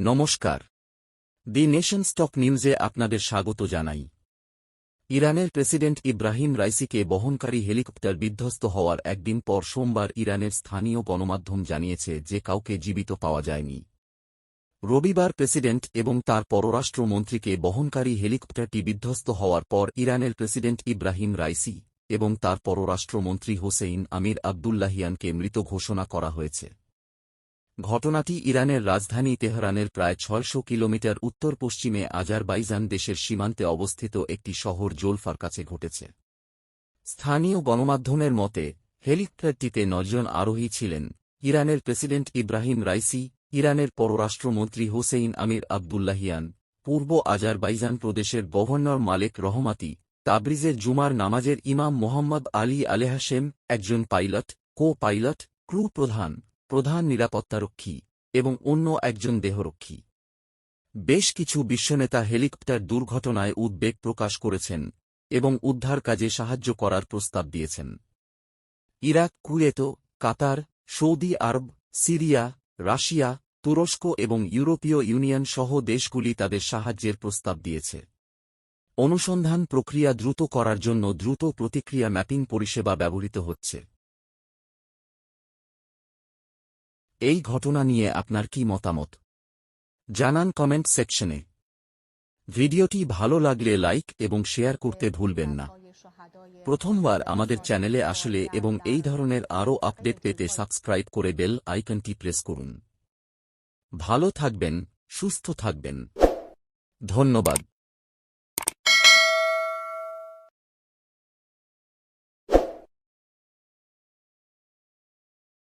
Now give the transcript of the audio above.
নমস্কার। দি nation stock নিউজে আপনাদের স্বাগত জানাই। ইরানের প্রেসিডেন্ট ইব্রাহিম রাইসিকে বহনকারী হেলিকপ্টার বিধ্বস্ত হওয়ার একদিন পর সোমবার ইরানের স্থানীয় গণমাধ্যম জানিয়েছে যে কাউকে জীবিত পাওয়া যায়নি। রবিবার প্রেসিডেন্ট এবং তার পররাষ্ট্রমন্ত্রীকে বহনকারী হেলিকপ্টারটি বিধ্বস্ত হওয়ার পর ইরানের প্রেসিডেন্ট ইব্রাহিম রাইসি এবং তার পররাষ্ট্রমন্ত্রী হোসেইন আমির আবদুল্লাহিয়ানকে মৃত ঘোষণা করা হয়েছে। ঘটনাটি ইরানের রাজধানী তেহরানের প্রায় ছয়শো কিলোমিটার উত্তর পশ্চিমে আজারবাইজান দেশের সীমান্তে অবস্থিত একটি শহর জোলফার কাছে ঘটেছে। স্থানীয় গণমাধ্যমের মতে হেলিকপ্টারটিতে নজন আরোহী ছিলেন, ইরানের প্রেসিডেন্ট ইব্রাহিম রাইসি, ইরানের পররাষ্ট্রমন্ত্রী হোসেইন আমির আবদুল্লাহিয়ান, পূর্ব আজারবাইজান প্রদেশের গভর্নর মালেক রহমাতি তাবরিজের জুমার নামাজের ইমাম মোহাম্মদ আলী আলেহাসেম একজন পাইলট কো পাইলট ক্রু প্রধান। প্রধান নিরাপত্তারক্ষী এবং অন্য একজন দেহরক্ষী। বেশ কিছু বিশ্বনেতা হেলিকপ্টার দুর্ঘটনায় উদ্বেগ প্রকাশ করেছেন এবং উদ্ধার কাজে সাহায্য করার প্রস্তাব দিয়েছেন। Iraq, কুয়েতো, Qatar, Saudi Arabia, Syria, Russia, তুরস্ক এবং ইউরোপীয় ইউনিয়ন সহ দেশগুলি তাদের সাহায্যের প্রস্তাব দিয়েছে। অনুসন্ধান প্রক্রিয়া দ্রুত করার জন্য দ্রুত প্রতিক্রিয়া ম্যাপিং পরিষেবা ব্যবহৃত হচ্ছে। এই ঘটনা নিয়ে আপনার কি মতামত? জানান কমেন্ট সেকশনে। ভিডিওটি ভালো লাগলে লাইক এবং শেয়ার করতে ভুলবেন না। প্রথমবার আমাদের চ্যানেলে আসলে এবং এই ধরনের আরও আপডেট পেতে সাবস্ক্রাইব করে বেল আইকনটি প্রেস করুন। ভালো থাকবেন, সুস্থ থাকবেন। ধন্যবাদ।